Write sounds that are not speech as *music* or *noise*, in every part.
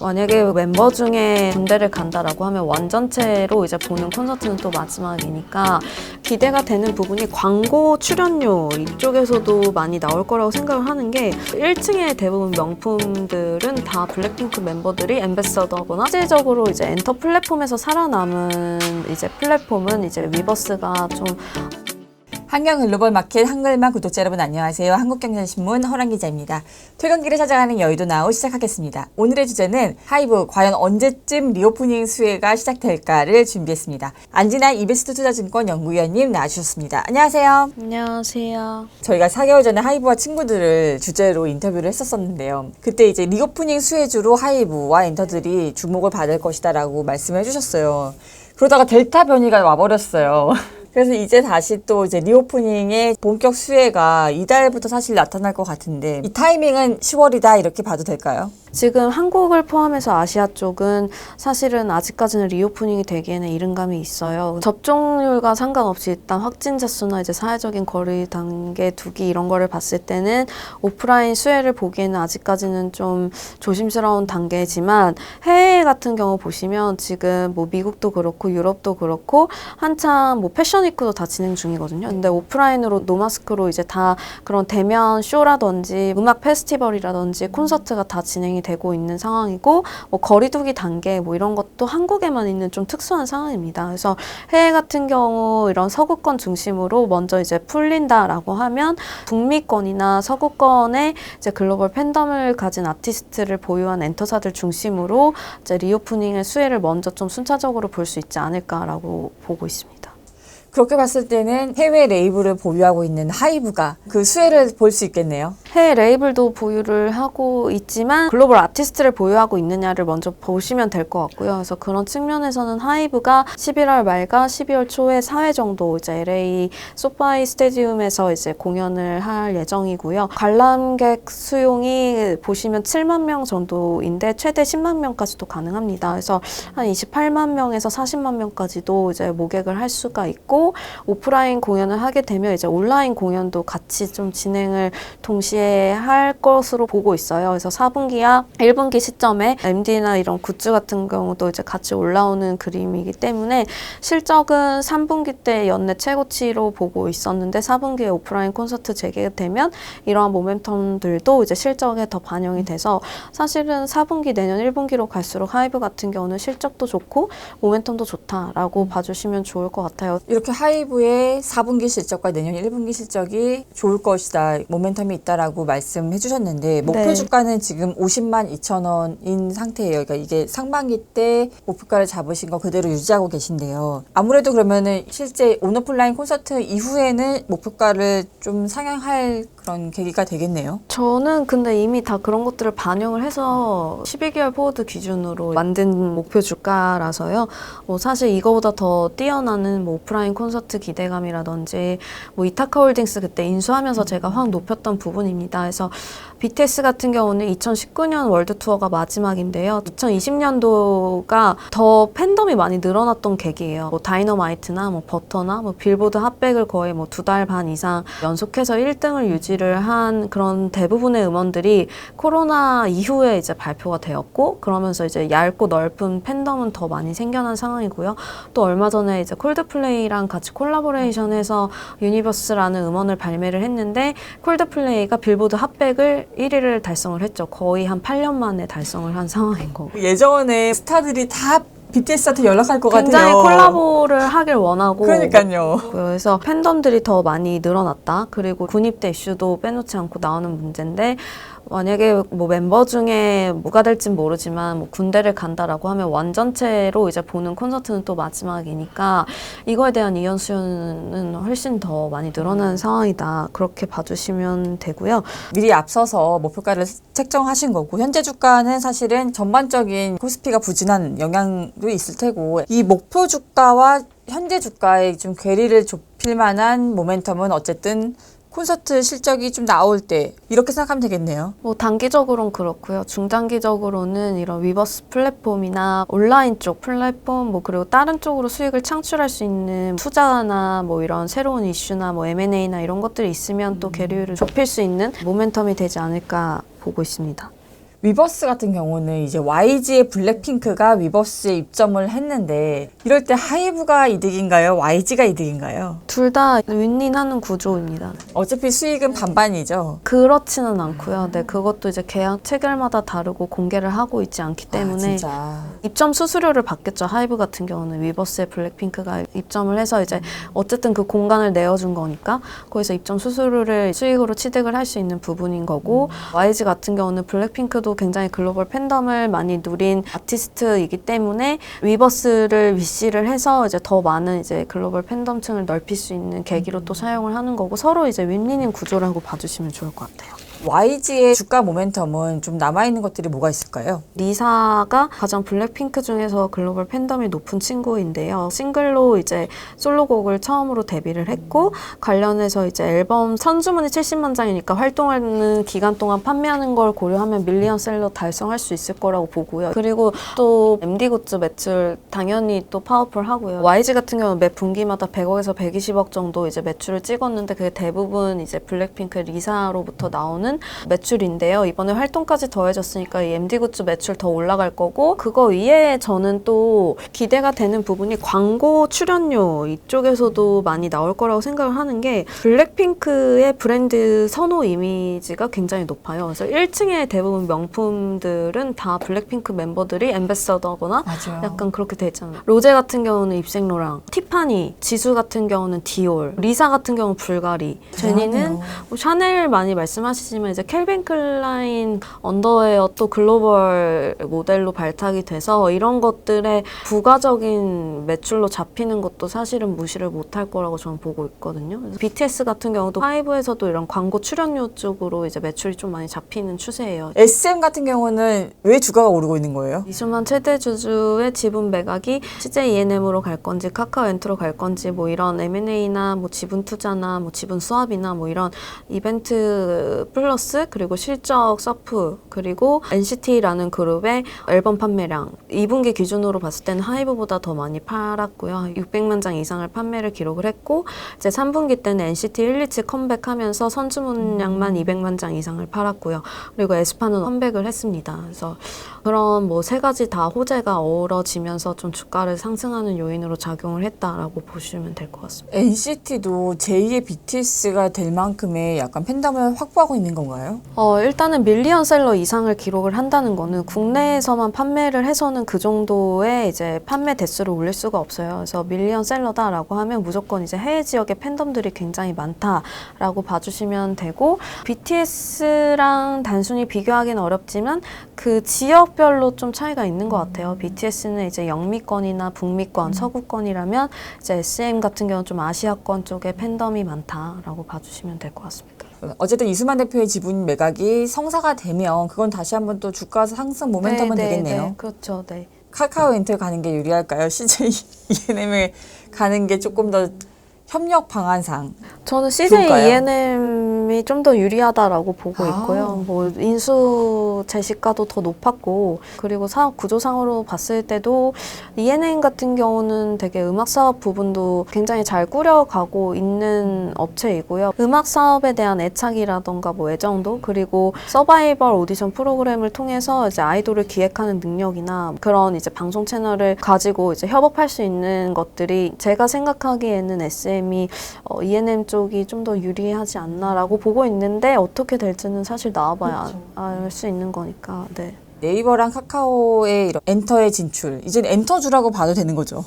만약에 멤버 중에 군대를 간다라고 하면 완전체로 이제 보는 콘서트는 또 마지막이니까 기대가 되는 부분이 광고 출연료 이쪽에서도 많이 나올 거라고 생각을 하는 게 1층에 대부분 명품들은 다 블랙핑크 멤버들이 엠베서더거나 실질적으로 이제 엔터 플랫폼에서 살아남은 이제 플랫폼은 이제 위버스가 좀 한경 글로벌 마켓 한글만 구독자 여러분 안녕하세요. 한국경제신문 허란 기자입니다. 퇴근길에 찾아가는 여의도 나우 시작하겠습니다. 오늘의 주제는 하이브 과연 언제쯤 리오프닝 수혜가 시작될까를 준비했습니다. 안진아 이베스트 투자증권 연구위원님 나와주셨습니다. 안녕하세요. 안녕하세요. 저희가 4개월 전에 하이브와 친구들을 주제로 인터뷰를 했었었는데요. 그때 이제 리오프닝 수혜주로 하이브와 엔터들이 주목을 받을 것이다라고 말씀을 해주셨어요. 그러다가 델타 변이가 와버렸어요. *laughs* 그래서 이제 다시 또 이제 리오프닝의 본격 수혜가 이달부터 사실 나타날 것 같은데 이 타이밍은 10월이다 이렇게 봐도 될까요? 지금 한국을 포함해서 아시아 쪽은 사실은 아직까지는 리오프닝이 되기에는 이른감이 있어요. 접종률과 상관없이 일단 확진자 수나 이제 사회적인 거리 단계 두기 이런 거를 봤을 때는 오프라인 수혜를 보기에는 아직까지는 좀 조심스러운 단계지만 해외 같은 경우 보시면 지금 뭐 미국도 그렇고 유럽도 그렇고 한참 뭐 패션 위크도 다 진행 중이거든요. 근데 오프라인으로 노마스크로 이제 다 그런 대면 쇼라든지 음악 페스티벌이라든지 콘서트가 다 진행이 되고 있는 상황이고 뭐 거리두기 단계 뭐 이런 것도 한국에만 있는 좀 특수한 상황입니다. 그래서 해외 같은 경우 이런 서구권 중심으로 먼저 이제 풀린다라고 하면 북미권이나 서구권의 이제 글로벌 팬덤을 가진 아티스트를 보유한 엔터사들 중심으로 이제 리오프닝의 수혜를 먼저 좀 순차적으로 볼 수 있지 않을까라고 보고 있습니다. 그렇게 봤을 때는 해외 레이블을 보유하고 있는 하이브가 그 수혜를 볼 수 있겠네요. 해외 레이블도 보유를 하고 있지만 글로벌 아티스트를 보유하고 있느냐를 먼저 보시면 될 것 같고요. 그래서 그런 측면에서는 하이브가 11월 말과 12월 초에 4회 정도 이제 LA 소파이 스테디움에서 이제 공연을 할 예정이고요. 관람객 수용이 보시면 7만 명 정도인데 최대 10만 명까지도 가능합니다. 그래서 한 28만 명에서 40만 명까지도 이제 모객을 할 수가 있고 오프라인 공연을 하게 되면 이제 온라인 공연도 같이 좀 진행을 동시에 할 것으로 보고 있어요. 그래서 4분기와 1분기 시점에 MD나 이런 굿즈 같은 경우도 이제 같이 올라오는 그림이기 때문에 실적은 3분기 때 연내 최고치로 보고 있었는데 4분기에 오프라인 콘서트 재개되면 이러한 모멘텀들도 이제 실적에 더 반영이 돼서 사실은 4분기 내년 1분기로 갈수록 하이브 같은 경우는 실적도 좋고 모멘텀도 좋다라고 봐주시면 좋을 것 같아요. 이렇게 하이브의 4분기 실적과 내년 1분기 실적이 좋을 것이다, 모멘텀이 있다라고 말씀해 주셨는데 목표 네. 주가는 지금 50만 2천 원인 상태예요. 그러니까 이게 상반기 때 목표가를 잡으신 거 그대로 유지하고 계신데요. 아무래도 그러면은 실제 온오프라인 콘서트 이후에는 목표가를 좀 상향할 그런 계기가 되겠네요. 저는 근데 이미 다 그런 것들을 반영을 해서 12개월 포워드 기준으로 만든 목표 주가라서요. 뭐 사실 이거보다 더 뛰어나는 뭐 오프라인 콘서트 기대감이라든지 뭐 이타카 홀딩스 그때 인수하면서 제가 확 높였던 부분입니다. 그래서 BTS 같은 경우는 2019년 월드 투어가 마지막인데요. 2020년도가 더 팬덤이 많이 늘어났던 계기예요. 뭐 다이너마이트나 뭐 버터나 뭐 빌보드 핫백을 거의 뭐 두 달 반 이상 연속해서 1등을 유지를 한 그런 대부분의 음원들이 코로나 이후에 이제 발표가 되었고 그러면서 이제 얇고 넓은 팬덤은 더 많이 생겨난 상황이고요. 또 얼마 전에 이제 콜드플레이랑 같이 콜라보레이션해서 유니버스라는 음원을 발매를 했는데 콜드플레이가 빌보드 핫백을 1위를 달성을 했죠. 거의 한 8년 만에 달성을 한 상황인 거고. 예전에 스타들이 다 BTS한테 연락할 것 굉장히 같아요. 콜라보를 하길 원하고 그러니까요. 그래서 팬덤들이 더 많이 늘어났다. 그리고 군입대 이슈도 빼놓지 않고 나오는 문제인데 만약에 뭐 멤버 중에 뭐가 될진 모르지만 뭐 군대를 간다라고 하면 완전체로 이제 보는 콘서트는 또 마지막이니까 이거에 대한 이연 수요는 훨씬 더 많이 늘어나는 상황이다. 그렇게 봐주시면 되고요. 미리 앞서서 목표가를 책정하신 거고 현재 주가는 사실은 전반적인 코스피가 부진한 영향도 있을 테고 이 목표 주가와 현재 주가의 좀 괴리를 좁힐 만한 모멘텀은 어쨌든 콘서트 실적이 좀 나올 때 이렇게 생각하면 되겠네요. 뭐 단기적으로는 그렇고요. 중장기적으로는 이런 위버스 플랫폼이나 온라인 쪽 플랫폼 뭐 그리고 다른 쪽으로 수익을 창출할 수 있는 투자나 뭐 이런 새로운 이슈나 뭐 M&A나 이런 것들이 있으면 또 계류를 좁힐 수 있는 모멘텀이 되지 않을까 보고 있습니다. 위버스 같은 경우는 이제 YG의 블랙핑크가 위버스에 입점을 했는데 이럴 때 하이브가 이득인가요? YG가 이득인가요? 둘 다 윈윈하는 구조입니다. 어차피 수익은 반반이죠. 그렇지는 않고요. 네, 그것도 이제 계약 체결마다 다르고 공개를 하고 있지 않기 아, 때문에 진짜. 입점 수수료를 받겠죠. 하이브 같은 경우는 위버스에 블랙핑크가 입점을 해서 이제 어쨌든 그 공간을 내어준 거니까 거기서 입점 수수료를 수익으로 취득을 할 수 있는 부분인 거고 YG 같은 경우는 블랙핑크도 굉장히 글로벌 팬덤을 많이 누린 아티스트이기 때문에 위버스를 위시를 해서 이제 더 많은 이제 글로벌 팬덤층을 넓힐 수 있는 계기로 또 사용을 하는 거고 서로 이제 윈윈인 구조라고 봐주시면 좋을 것 같아요. YG의 주가 모멘텀은 좀 남아있는 것들이 뭐가 있을까요? 리사가 가장 블랙핑크 중에서 글로벌 팬덤이 높은 친구인데요. 싱글로 이제 솔로곡을 처음으로 데뷔를 했고 관련해서 이제 앨범 선주문이 70만 장이니까 활동하는 기간 동안 판매하는 걸 고려하면 밀리언셀러 달성할 수 있을 거라고 보고요. 그리고 또 MD 굿즈 매출 당연히 또 파워풀하고요. YG 같은 경우는 매 분기마다 100억에서 120억 정도 이제 매출을 찍었는데 그게 대부분 이제 블랙핑크 리사로부터 나오는 매출인데요. 이번에 활동까지 더해졌으니까 이 MD 굿즈 매출 더 올라갈 거고 그거 위에 저는 또 기대가 되는 부분이 광고 출연료 이쪽에서도 많이 나올 거라고 생각을 하는 게 블랙핑크의 브랜드 선호 이미지가 굉장히 높아요. 그래서 1층에 대부분 명품들은 다 블랙핑크 멤버들이 엠베서더거나. 약간 그렇게 돼 있잖아요. 로제 같은 경우는 입생로랑, 티파니, 지수 같은 경우는 디올, 리사 같은 경우는 불가리, 제니는. 뭐 샤넬 많이 말씀하시지만 이제 켈빈 클라인 언더웨어 또 글로벌 모델로 발탁이 돼서 이런 것들의 부가적인 매출로 잡히는 것도 사실은 무시를 못할 거라고 저는 보고 있거든요. BTS 같은 경우도 하이브에서도 이런 광고 출연료 쪽으로 이제 매출이 좀 많이 잡히는 추세예요. SM 같은 경우는 왜 주가가 오르고 있는 거예요? 이수만 최대 주주의 지분 매각이 CJ E&M으로 갈 건지 카카오 엔트로 갈 건지 뭐 이런 M&A나 뭐 지분 투자나 뭐 지분 수합이나 뭐 이런 이벤트 플 러스 그리고 실적 서프 그리고 NCT라는 그룹의 앨범 판매량 2분기 기준으로 봤을 때는 하이브보다 더 많이 팔았고요. 600만 장 이상을 판매를 기록을 했고 이제 3분기 때는 NCT 127 컴백하면서 선주문량만 200만 장 이상을 팔았고요. 그리고 에스파는 컴백을 했습니다. 그래서 그런 뭐 세 가지 다 호재가 어우러지면서 좀 주가를 상승하는 요인으로 작용을 했다라고 보시면 될 것 같습니다. NCT도 제2의 BTS가 될 만큼의 약간 팬덤을 확보하고 있는 건가요? 어, 일단은 밀리언셀러 이상을 기록을 한다는 거는 국내에서만 판매를 해서는 그 정도의 이제 판매 대수를 올릴 수가 없어요. 그래서 밀리언셀러다라고 하면 무조건 이제 해외 지역의 팬덤들이 굉장히 많다라고 봐주시면 되고 BTS랑 단순히 비교하기는 어렵지만 그 지역 별로 좀 차이가 있는 것 같아요. BTS는 이제 영미권이나 북미권, 서구권이라면 이제 SM 같은 경우는 좀 아시아권 쪽에 팬덤이 많다라고 봐주시면 될 것 같습니다. 어쨌든 이수만 대표의 지분 매각이 성사가 되면 그건 다시 한번 또 주가 상승 모멘텀은 네, 네, 되겠네요. 네, 그렇죠. 네. 카카오 엔터 가는 게 유리할까요? *laughs* CJ ENM에 가는 게 조금 더 협력 방안상 저는 CJ 좋을까요? E&M이 좀 더 유리하다라고 보고 아. 있고요. 뭐 인수 재시가도 더 높았고 그리고 사업 구조상으로 봤을 때도 E&M 같은 경우는 되게 음악 사업 부분도 굉장히 잘 꾸려가고 있는 업체이고요. 음악 사업에 대한 애착이라던가 뭐 애정도 그리고 서바이벌 오디션 프로그램을 통해서 이제 아이돌을 기획하는 능력이나 그런 이제 방송 채널을 가지고 이제 협업할 수 있는 것들이 제가 생각하기에는 SM 이 어, E&M 쪽이 좀 더 유리하지 않나라고 보고 있는데 어떻게 될지는 사실 나와봐야 알수 있는 거니까. 네. 네이버랑 카카오의 이런 엔터의 진출 이제는 엔터주라고 봐도 되는 거죠.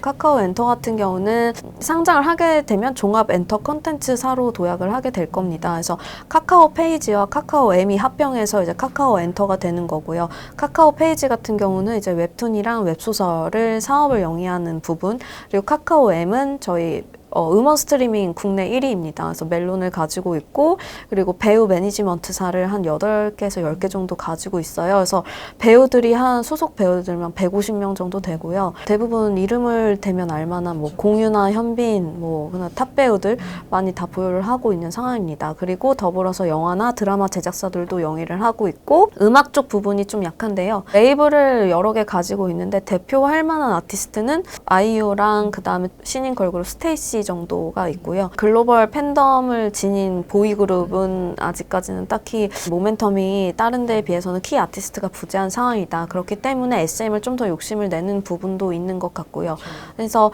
카카오 엔터 같은 경우는 상장을 하게 되면 종합 엔터 컨텐츠사로 도약을 하게 될 겁니다. 그래서 카카오 페이지와 카카오 M이 합병해서 이제 카카오 엔터가 되는 거고요. 카카오 페이지 같은 경우는 이제 웹툰이랑 웹소설을 사업을 영위하는 부분, 그리고 카카오 M은 저희 어, 음원 스트리밍 국내 1위입니다. 그래서 멜론을 가지고 있고, 그리고 배우 매니지먼트사를 한 8개에서 10개 정도 가지고 있어요. 그래서 배우들이 한 소속 배우들만 150명 정도 되고요. 대부분 이름을 대면 알만한 뭐 공유나 현빈, 뭐 그냥 탑 배우들 많이 다 보유를 하고 있는 상황입니다. 그리고 더불어서 영화나 드라마 제작사들도 영위를 하고 있고, 음악 쪽 부분이 좀 약한데요. 레이블을 여러 개 가지고 있는데 대표할 만한 아티스트는 아이유랑 그 다음에 신인 걸그룹 스테이시 정도가 있고요. 글로벌 팬덤을 지닌 보이그룹은 아직까지는 딱히 모멘텀이 다른 데에 비해서는 키 아티스트가 부재한 상황이다. 그렇기 때문에 SM을 좀 더 욕심을 내는 부분도 있는 것 같고요. 그래서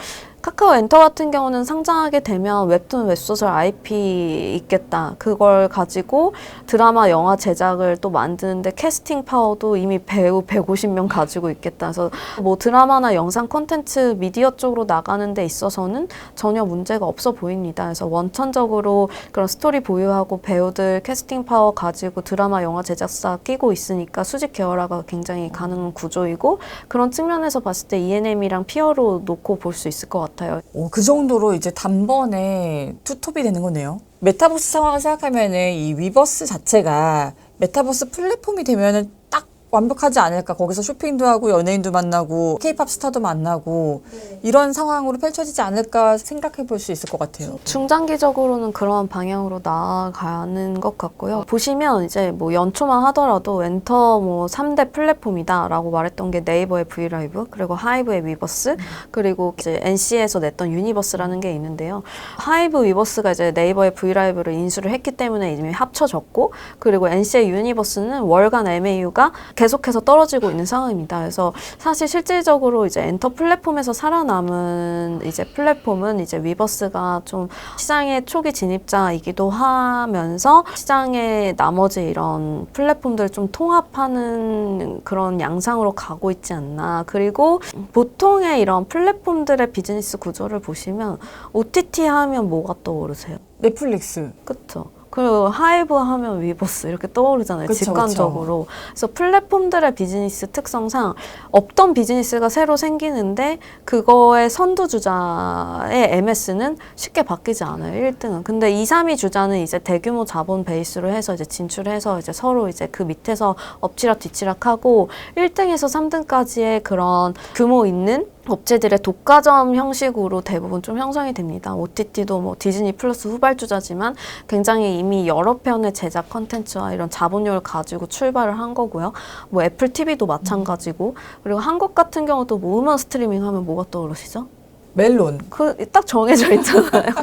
카카오 엔터 같은 경우는 상장하게 되면 웹툰, 웹소설 IP 있겠다. 그걸 가지고 드라마, 영화 제작을 또 만드는데 캐스팅 파워도 이미 배우 150명 가지고 있겠다. 그래서 뭐 드라마나 영상 콘텐츠 미디어 쪽으로 나가는 데 있어서는 전혀 문제가 없어 보입니다. 그래서 원천적으로 그런 스토리 보유하고 배우들 캐스팅 파워 가지고 드라마, 영화 제작사 끼고 있으니까 수직 계열화가 굉장히 가능한 구조이고 그런 측면에서 봤을 때 ENM이랑 피어로 놓고 볼 수 있을 것 같아요. 오, 그 정도로 이제 단번에 투톱이 되는 거네요. 메타버스 상황을 생각하면은 이 위버스 자체가 메타버스 플랫폼이 되면은 딱 완벽하지 않을까. 거기서 쇼핑도 하고 연예인도 만나고 케이팝 스타도 만나고 이런 상황으로 펼쳐지지 않을까 생각해 볼 수 있을 것 같아요. 중장기적으로는 그런 방향으로 나아가는 것 같고요. 보시면 이제 뭐 연초만 하더라도 엔터 뭐 3대 플랫폼이다라고 말했던 게 네이버의 브이라이브, 그리고 하이브의 위버스, 그리고 이제 NC에서 냈던 유니버스라는 게 있는데요. 하이브 위버스가 이제 네이버의 브이라이브를 인수를 했기 때문에 이미 합쳐졌고, 그리고 NC의 유니버스는 월간 MAU가 계속해서 떨어지고 있는 상황입니다. 그래서 사실 실질적으로 이제 엔터 플랫폼에서 살아남은 이제 플랫폼은 이제 위버스가 좀 시장의 초기 진입자이기도 하면서 시장의 나머지 이런 플랫폼들을 좀 통합하는 그런 양상으로 가고 있지 않나. 그리고 보통의 이런 플랫폼들의 비즈니스 구조를 보시면 OTT 하면 뭐가 떠오르세요? 넷플릭스. 그쵸. 그리고 하이브 하면 위버스 이렇게 떠오르잖아요. 그쵸, 직관적으로. 그래서 플랫폼들의 비즈니스 특성상 없던 비즈니스가 새로 생기는데 그거의 선두주자의 MS는 쉽게 바뀌지 않아요. 1등은. 근데 2, 3위 주자는 이제 대규모 자본 베이스로 해서 이제 진출해서 이제 서로 이제 그 밑에서 엎치락 뒤치락 하고 1등에서 3등까지의 그런 규모 있는 업체들의 독과점 형식으로 대부분 좀 형성이 됩니다. OTT도 뭐 디즈니 플러스 후발주자지만 굉장히 이미 여러 편의 제작 컨텐츠와 이런 자본력을 가지고 출발을 한 거고요. 뭐 애플 TV도 마찬가지고 그리고 한국 같은 경우도 뭐 음원 스트리밍 하면 뭐가 떠오르시죠? 멜론. 그 딱 정해져 있잖아요. *laughs*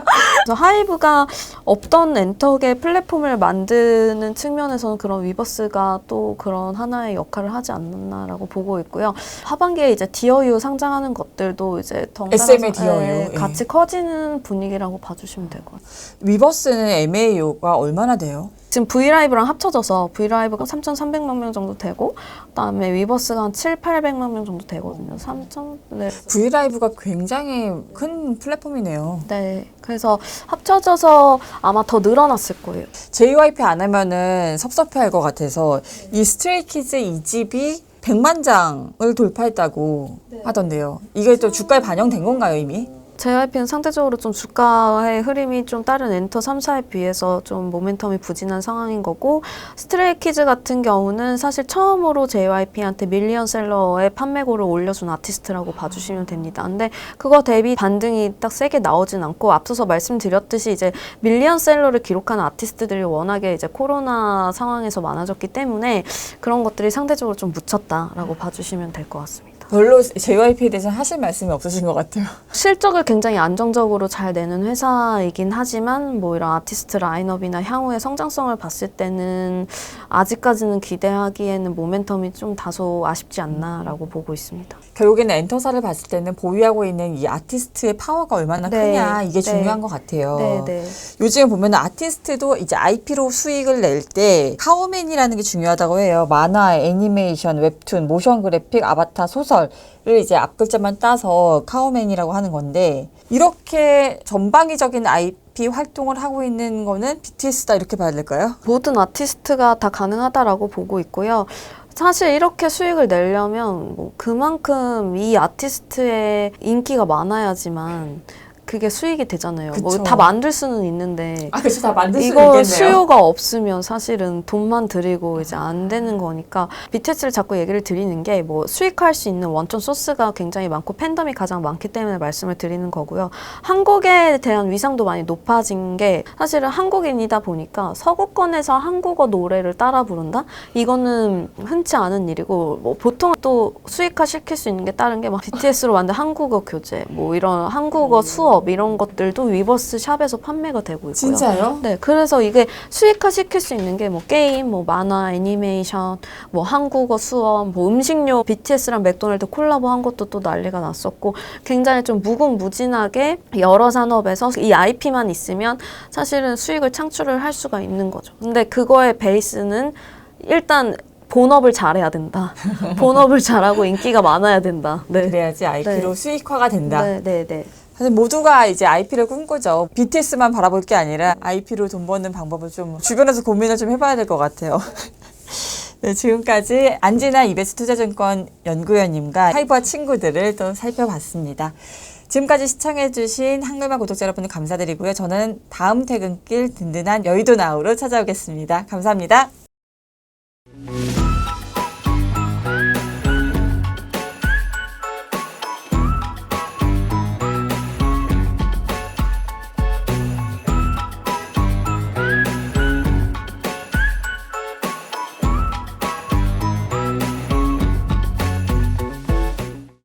그래서 하이브가 없던 엔터계 플랫폼을 만드는 측면에서는 그런 위버스가 또 그런 하나의 역할을 하지 않았나라고 보고 있고요. 하반기에 이제 디어유 상장하는 것들도 이제 덩달아서 SM의 디어유, 예, 예. 같이 커지는 분위기라고 봐주시면 될 것 같아요. 위버스는 MAU가 얼마나 돼요? 지금 브이라이브랑 합쳐져서 브이라이브가 3,300만 명 정도 되고 그다음에 위버스가 한 7, 800만 명 정도 되거든요. 3천 네. 브이라이브가 굉장히 큰 플랫폼이네요. 네. 그래서 합쳐져서 아마 더 늘어났을 거예요. JYP 안 하면은 섭섭해할 것 같아서 이 스트레이키즈 2집이 100만 장을 돌파했다고 하던데요. 이게 또 주가에 반영된 건가요, 이미? JYP는 상대적으로 좀 주가의 흐름이 좀 다른 엔터 3사에 비해서 좀 모멘텀이 부진한 상황인 거고 스트레이키즈 같은 경우는 사실 처음으로 JYP한테 밀리언셀러의 판매고를 올려준 아티스트라고 봐주시면 됩니다. 근데 그거 대비 반등이 딱 세게 나오진 않고 앞서서 말씀드렸듯이 이제 밀리언셀러를 기록하는 아티스트들이 워낙에 이제 코로나 상황에서 많아졌기 때문에 그런 것들이 상대적으로 좀 묻혔다라고 봐주시면 될 것 같습니다. 별로 JYP에 대해서 하실 말씀이 없으신 것 같아요. 실적을 굉장히 안정적으로 잘 내는 회사이긴 하지만 뭐 이런 아티스트 라인업이나 향후의 성장성을 봤을 때는 아직까지는 기대하기에는 모멘텀이 좀 다소 아쉽지 않나라고 보고 있습니다. 결국에는 엔터사를 봤을 때는 보유하고 있는 이 아티스트의 파워가 얼마나 네, 크냐 이게 네. 중요한 것 같아요. 네, 네. 요즘에 보면 아티스트도 이제 IP로 수익을 낼 때 카우맨이라는 게 중요하다고 해요. 만화, 애니메이션, 웹툰, 모션 그래픽, 아바타, 소설을 이제 앞글자만 따서 카우맨이라고 하는 건데 이렇게 전방위적인 IP 활동을 하고 있는 거는 BTS다 이렇게 봐야 될까요? 모든 아티스트가 다 가능하다라고 보고 있고요. 사실 이렇게 수익을 내려면 뭐 그만큼 이 아티스트의 인기가 많아야지만 그게 수익이 되잖아요. 뭐 그쵸. 다 만들 수는 있는데 아, 그렇죠. 다 만들 수 이거 있겠네요. 수요가 없으면 사실은 돈만 들이고 이제 안 되는 거니까 BTS를 자꾸 얘기를 드리는 게 뭐 수익할 수 있는 원천 소스가 굉장히 많고 팬덤이 가장 많기 때문에 말씀을 드리는 거고요. 한국에 대한 위상도 많이 높아진 게 사실은 한국인이다 보니까 서구권에서 한국어 노래를 따라 부른다? 이거는 흔치 않은 일이고 뭐 보통 또 수익화 시킬 수 있는 게 다른 게 막 BTS로 만든 한국어 교재 뭐 이런 한국어 수업 기업 이런 것들도 위버스 샵에서 판매가 되고 있고요. 진짜요? 네, 그래서 이게 수익화 시킬 수 있는 게 뭐 게임, 뭐 만화, 애니메이션, 뭐 한국어 수업, 뭐 음식료, BTS랑 맥도날드 콜라보 한 것도 또 난리가 났었고 굉장히 좀 무궁무진하게 여러 산업에서 이 IP만 있으면 사실은 수익을 창출을 할 수가 있는 거죠. 근데 그거의 베이스는 일단 본업을 잘해야 된다. *laughs* 본업을 잘하고 인기가 많아야 된다. 네. 그래야지 IP로 네. 수익화가 된다. 네, 네, 네. 사실 모두가 이제 IP를 꿈꾸죠. BTS만 바라볼 게 아니라 IP로 돈 버는 방법을 좀 주변에서 고민을 좀 해봐야 될 것 같아요. *laughs* 네, 지금까지 안지나 이베스 투자증권 연구원님과 하이브와 친구들을 또 살펴봤습니다. 지금까지 시청해주신 한글만 구독자 여러분 감사드리고요. 저는 다음 퇴근길 든든한 여의도 나우로 찾아오겠습니다. 감사합니다.